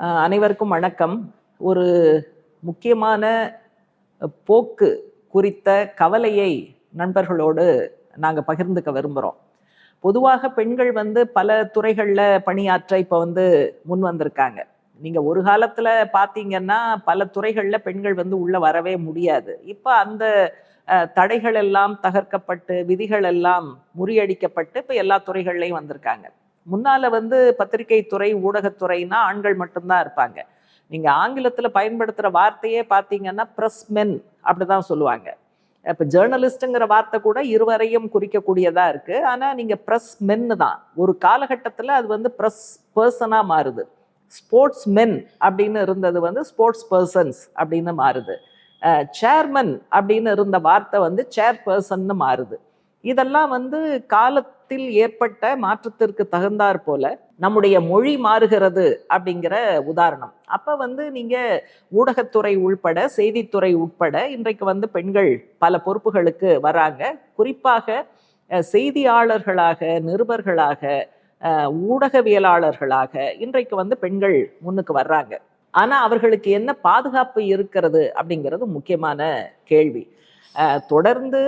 அனைவருக்கும் வணக்கம். ஒரு முக்கியமான போக்கு குறித்த கவலையை நண்பர்களோடு நாங்கள் பகிர்ந்துக்க விரும்புகிறோம் பொதுவாக பெண்கள் வந்து பல துறைகளில் பணியாற்ற இப்போ வந்து முன் வந்திருக்காங்க. நீங்கள் ஒரு காலத்தில் பார்த்தீங்கன்னா பல துறைகளில் பெண்கள் வந்து உள்ளே வரவே முடியாது. இப்போ அந்த தடைகள் எல்லாம் தகர்க்கப்பட்டு விதிகள் எல்லாம் முறியடிக்கப்பட்டு இப்போ எல்லா துறைகள்லையும் வந்திருக்காங்க. முன்னால் வந்து பத்திரிகை துறை ஊடகத்துறைனா ஆண்கள் மட்டும்தான் இருப்பாங்க. நீங்கள் ஆங்கிலத்தில் பயன்படுத்துகிற வார்த்தையே பார்த்தீங்கன்னா ப்ரெஸ் மென் அப்படிதான் சொல்லுவாங்க. இப்போ ஜேர்னலிஸ்ட்டுங்கிற வார்த்தை கூட இருவரையும் குறிக்கக்கூடியதாக இருக்குது ஆனால் நீங்கள் ப்ரெஸ் மென்னு தான். ஒரு காலகட்டத்தில் அது வந்து ப்ரெஸ் பர்சனாக மாறுது. ஸ்போர்ட்ஸ் மென் அப்படின்னு இருந்தது வந்து ஸ்போர்ட்ஸ் பர்சன்ஸ் அப்படின்னு மாறுது. சேர்மன் அப்படின்னு இருந்த வார்த்தை வந்து சேர் பர்சன்னு மாறுது. இதெல்லாம் வந்து காலத்தில் ஏற்பட்ட மாற்றத்திற்கு தகுந்தாற் போல நம்முடைய மொழி மாறுகிறது அப்படிங்கிற உதாரணம். அப்ப வந்து நீங்க ஊடகத்துறை உள்பட செய்தித்துறை உட்பட இன்றைக்கு வந்து பெண்கள் பல பொறுப்புகளுக்கு வராங்க. குறிப்பாக செய்தியாளர்களாக நிருபர்களாக ஊடகவியலாளர்களாக இன்றைக்கு வந்து பெண்கள் முன்னுக்கு வர்றாங்க. ஆனா அவர்களுக்கு என்ன பாதுகாப்பு இருக்கிறது அப்படிங்கிறது முக்கியமான கேள்வி. தொடர்ந்து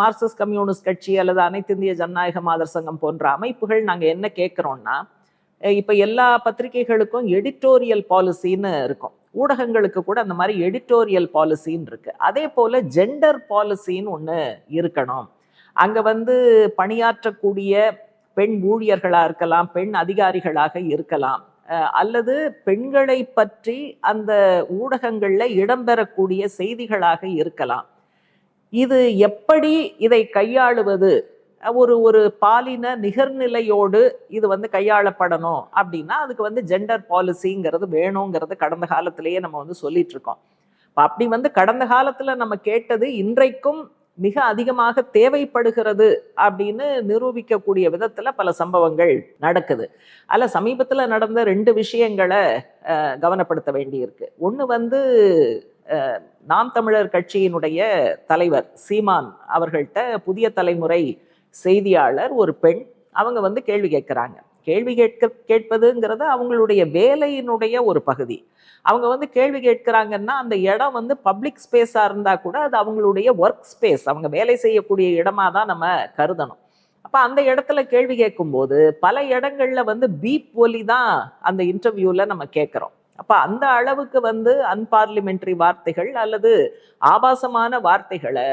மார்க்சிஸ்ட் கம்யூனிஸ்ட் கட்சி அல்லது அனைத்து இந்திய ஜனநாயக மாதர் சங்கம் போன்ற அமைப்புகள் நாங்கள் என்ன கேட்குறோம்னா இப்போ எல்லா பத்திரிகைகளுக்கும் எடிட்டோரியல் பாலிசின்னு இருக்கும். ஊடகங்களுக்கு கூட அந்த மாதிரி எடிட்டோரியல் பாலிசின்னு இருக்கு. அதே போல ஜெண்டர் பாலிசின்னு ஒன்று இருக்கணும். அங்கே வந்து பணியாற்றக்கூடிய பெண் ஊழியர்களாக இருக்கலாம் பெண் அதிகாரிகளாக இருக்கலாம். அல்லது பெண்களை பற்றி அந்த ஊடகங்களில் இடம்பெறக்கூடிய செய்திகளாக இருக்கலாம். இது எப்படி இதை கையாளுவது? ஒரு ஒரு பாலின நிகர்நிலையோடு இது வந்து கையாளப்படணும் அப்படின்னா அதுக்கு வந்து ஜெண்டர் பாலிசிங்கிறது வேணுங்கிறது கடந்த காலத்திலேயே நம்ம வந்து சொல்லிட்டு இருக்கோம். அப்படி வந்து கடந்த காலத்தில் நம்ம கேட்டது இன்றைக்கும் மிக அதிகமாக தேவைப்படுகிறது அப்படின்னு நிரூபிக்கக்கூடிய விதத்தில் பல சம்பவங்கள் நடக்குது. அல்ல சமீபத்தில் நடந்த ரெண்டு விஷயங்களை கவனப்படுத்த வேண்டியிருக்கு. ஒன்று வந்து நாம் தமிழர் கட்சியினுடைய தலைவர் சீமான் அவர்கள்ட்ட புதிய தலைமுறை செய்தியாளர் ஒரு பெண் அவங்க வந்து கேள்வி கேட்குறாங்க. கேள்வி கேட்க கேட்பதுங்கிறது அவங்களுடைய வேலையினுடைய ஒரு பகுதி. அவங்க வந்து கேள்வி கேட்குறாங்கன்னா அந்த இடம் வந்து பப்ளிக் ஸ்பேஸாக இருந்தால் கூட அது அவங்களுடைய ஒர்க் ஸ்பேஸ். அவங்க வேலை செய்யக்கூடிய இடமாக தான் நம்ம கருதணும். அப்போ அந்த இடத்துல கேள்வி கேட்கும்போது பல இடங்களில் வந்து பீப் ஒலி தான் அந்த இன்டர்வியூவில் நம்ம கேட்குறோம். அப்போ அந்த அளவுக்கு வந்து அன்பார்லிமெண்ட்ரி வார்த்தைகள் அல்லது ஆபாசமான வார்த்தைகளை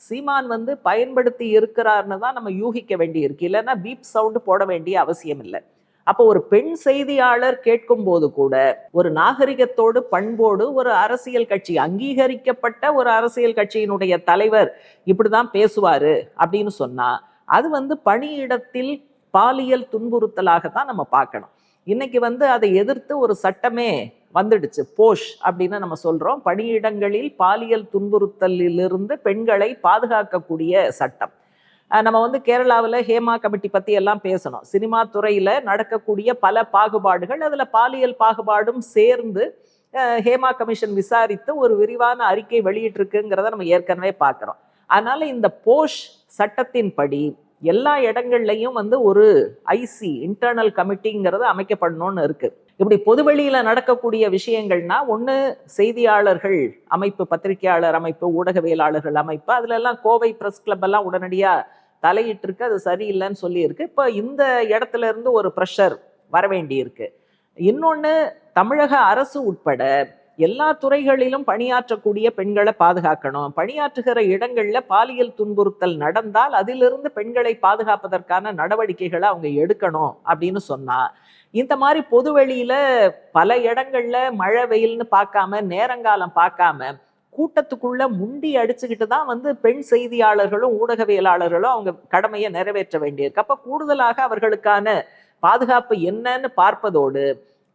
சீமான் வந்து பயன்படுத்தி இருக்கிறார்னு தான் நம்ம யூகிக்க வேண்டி இருக்கு இல்லைன்னா பீப் சவுண்டு போட வேண்டிய அவசியம் இல்லை. அப்போ ஒரு பெண் செய்தியாளர் கேட்கும் போது கூட ஒரு நாகரிகத்தோடு பண்போடு ஒரு அரசியல் கட்சி அங்கீகரிக்கப்பட்ட ஒரு அரசியல் கட்சியினுடைய தலைவர் இப்படிதான் பேசுவாரு அப்படின்னு சொன்னா அது வந்து பணியிடத்தில் பாலியல் துன்புறுத்தலாக தான் நம்ம பார்க்கணும். இன்னைக்கு வந்து அதை எதிர்த்து ஒரு சட்டமே வந்துடுச்சு. போஷ் அப்படின்னு நம்ம சொல்றோம். பணியிடங்களில் பாலியல் துன்புறுத்தலிலிருந்து பெண்களை பாதுகாக்கக்கூடிய சட்டம். நம்ம வந்து கேரளாவில் ஹேமா கமிட்டி பற்றி எல்லாம் பேசணும். சினிமா துறையில் நடக்கக்கூடிய பல பாகுபாடுகள் அதில் பாலியல் பாகுபாடும் சேர்ந்து ஹேமா கமிஷன் விசாரித்து ஒரு விரிவான அறிக்கை வெளியிட்டிருக்குங்கிறத நம்ம ஏற்கனவே பார்க்குறோம். அதனால் இந்த போஷ் சட்டத்தின்படி எல்லா இடங்கள்லையும் வந்து ஒரு ஐசி இன்டர்னல் கமிட்டிங்கிறது அமைக்கப்படணும்னு இருக்குது இப்படி பொதுவெளியில் நடக்கக்கூடிய விஷயங்கள்னா ஒன்று செய்தியாளர்கள் அமைப்பு பத்திரிகையாளர் அமைப்பு ஊடகவியலாளர்கள் அமைப்பு அதுல எல்லாம் கோவை ப்ரெஸ் கிளப் எல்லாம் உடனடியாக தலையிட்டிருக்கு அது சரியில்லைன்னு சொல்லியிருக்கு. இப்போ இந்த இடத்துல இருந்து ஒரு ப்ரெஷர் வர வேண்டியிருக்கு. இன்னொன்று தமிழக அரசு உட்பட எல்லா துறைகளிலும் பணியாற்றக்கூடிய பெண்களை பாதுகாக்கணும். பணியாற்றுகிற இடங்களில் பாலியல் துன்புறுத்தல் நடந்தால் அதிலிருந்து பெண்களை பாதுகாப்பதற்கான நடவடிக்கைகளை அவங்க எடுக்கணும் அப்படின்னு சொன்னா. இந்த மாதிரி பொதுவெளியில பல இடங்கள்ல மழை வெயில்னு பார்க்காம நேரங்காலம் பார்க்காம கூட்டத்துக்குள்ள முண்டி அடிச்சுக்கிட்டு தான் வந்து பெண் செய்தியாளர்களும் ஊடகவியலாளர்களும் அவங்க கடமையை நிறைவேற்ற வேண்டியிருக்கு. அப்ப கூடுதலாக அவர்களுக்கான பாதுகாப்பு என்னன்னு பார்ப்பதோடு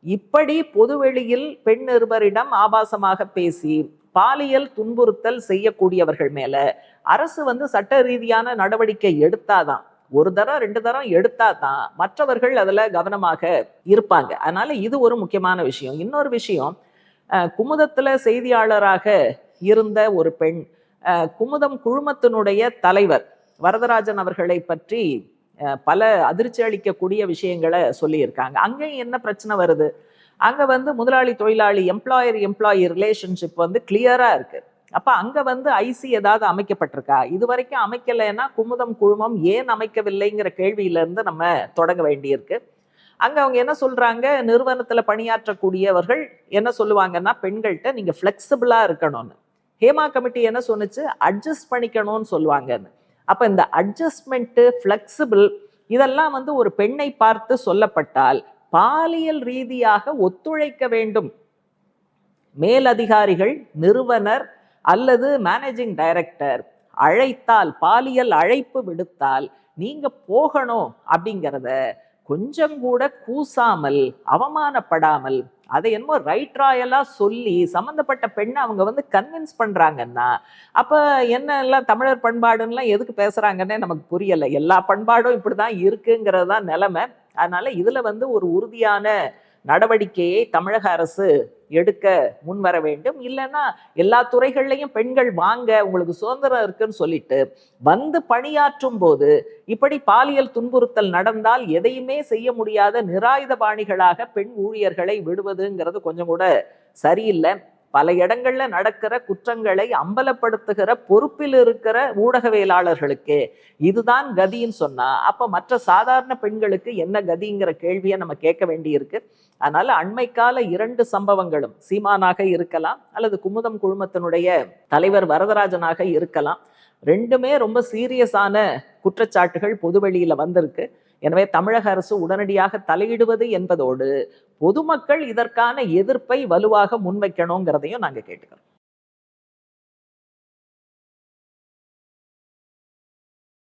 இப்படி பொதுவெளியில் பெண் நிருபரிடம் ஆபாசமாக பேசி பாலியல் துன்புறுத்தல் செய்யக்கூடியவர்கள் மேல அரசு வந்து சட்ட ரீதியான நடவடிக்கை எடுத்தாதான் ஒரு தரம் ரெண்டு தரம் எடுத்தாதான் மற்றவர்கள் அதுல கவனமாக இருப்பாங்க. அதனால இது ஒரு முக்கியமான விஷயம். இன்னொரு விஷயம் குமுதத்தில் குமுதத்துல செய்தியாளராக இருந்த ஒரு பெண் குமுதம் குழுமத்தினுடைய தலைவர் வரதராஜன் அவர்களை பற்றி பல அதிர்ச்சி அளிக்கக்கூடிய விஷயங்களை சொல்லியிருக்காங்க. அங்கேயும் என்ன பிரச்சனை வருது? அங்கே வந்து முதலாளி தொழிலாளி எம்ப்ளாயர் எம்ப்ளாயி ரிலேஷன்ஷிப் வந்து கிளியராக இருக்குது அப்போ அங்கே வந்து ஐசி ஏதாவது அமைக்கப்பட்டிருக்கா? இது வரைக்கும் அமைக்கலைன்னா குமுதம் குழுமம் ஏன் அமைக்கவில்லைங்கிற கேள்வியிலேருந்து நம்ம தொடங்க வேண்டியிருக்கு. அங்கே அவங்க என்ன சொல்கிறாங்க நிறுவனத்தில் பணியாற்றக்கூடியவர்கள் என்ன சொல்லுவாங்கன்னா பெண்கள்கிட்ட நீங்கள் ஃப்ளெக்சிபிளாக இருக்கணும்னு. ஹேமா கமிட்டி என்ன சொன்னுச்சு? அட்ஜஸ்ட் பண்ணிக்கணும்னு சொல்லுவாங்கன்னு. அப்போ இந்த அட்ஜஸ்ட்மெண்ட்டு ஃப்ளெக்சிபிள் இதெல்லாம் வந்து ஒரு பெண்ணை பார்த்து சொல்லப்பட்டால் பாலியல் ரீதியாக ஒத்துழைக்க வேண்டும். மேலதிகாரிகள் நிறுவனர் அல்லது மேனேஜிங் டைரக்டர் அழைத்தால் பாலியல் அழைப்பு விடுத்தால் நீங்க போகணும் அப்படிங்கிறத கொஞ்சம் கூட கூசாமல் அவமானப்படாமல் அதை என்னமோ ரைட் ராயலாக சொல்லி சம்மந்தப்பட்ட பெண்ணை அவங்க வந்து கன்வின்ஸ் பண்ணுறாங்கன்னா அப்போ என்னெல்லாம் தமிழர் பண்பாடுன்னெலாம் எதுக்கு பேசுகிறாங்கன்னே நமக்கு புரியலை. எல்லா பண்பாடும் இப்படிதான் இருக்குங்கிறது தான் நிலைமை. அதனால் இதில் வந்து ஒரு உறுதியான நடவடிக்கையை தமிழக அரசு எடுக்க முன்வர வேண்டும். இல்லைன்னா எல்லா துறைகள்லையும் பெண்கள் வாங்க உங்களுக்கு சுதந்திரம் இருக்குன்னு சொல்லிட்டு வந்து பணியாற்றும் போது இப்படி பாலியல் துன்புறுத்தல் நடந்தால் எதையுமே செய்ய முடியாத நிராயுத பாணிகளாக பெண் ஊழியர்களை விடுவதுங்கிறது கொஞ்சம் கூட சரியில்லை. பல இடங்கள்ல நடக்கிற குற்றங்களை அம்பலப்படுத்துகிற பொறுப்பில் இருக்கிற ஊடகவியலாளர்களுக்கு இதுதான் கதின்னு சொன்னா அப்ப மற்ற சாதாரண பெண்களுக்கு என்ன கதிங்கிற கேள்வியை நம்ம கேட்க வேண்டியிருக்கு. அதனால அண்மைக்கால இரண்டு சம்பவங்களும் சீமானாக இருக்கலாம் அல்லது குமுதம் குழுமத்தினுடைய தலைவர் வரதராஜனாக இருக்கலாம். ரெண்டுமே ரொம்ப சீரியஸான குற்றச்சாட்டுகள் பொதுவெளியில வந்திருக்கு. எனவே தமிழக அரசு உடனடியாக தலையிடுவது என்பதோடு பொதுமக்கள் இதற்கான எதிர்ப்பை வலுவாக முன்வைக்கணுங்கிறதையும் நாங்க கேட்டுக்கிறோம்.